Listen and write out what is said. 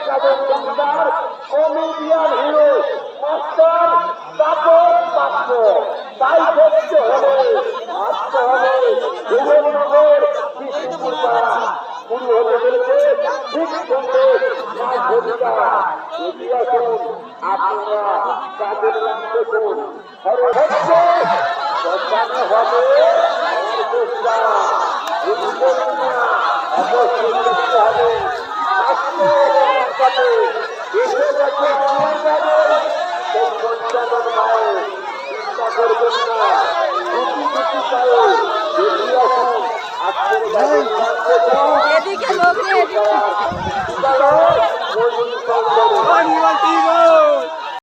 তাদের জমিদার comedian hero master Tapas Patra তাই দেখতে হবে আসতে হবে ভুবননগর বিষ্ণুপুর পাড়া শুরু হতে চলেছে আপনারা অবশ্যই হবে পায়ে এগিয়ে আসুন আজকের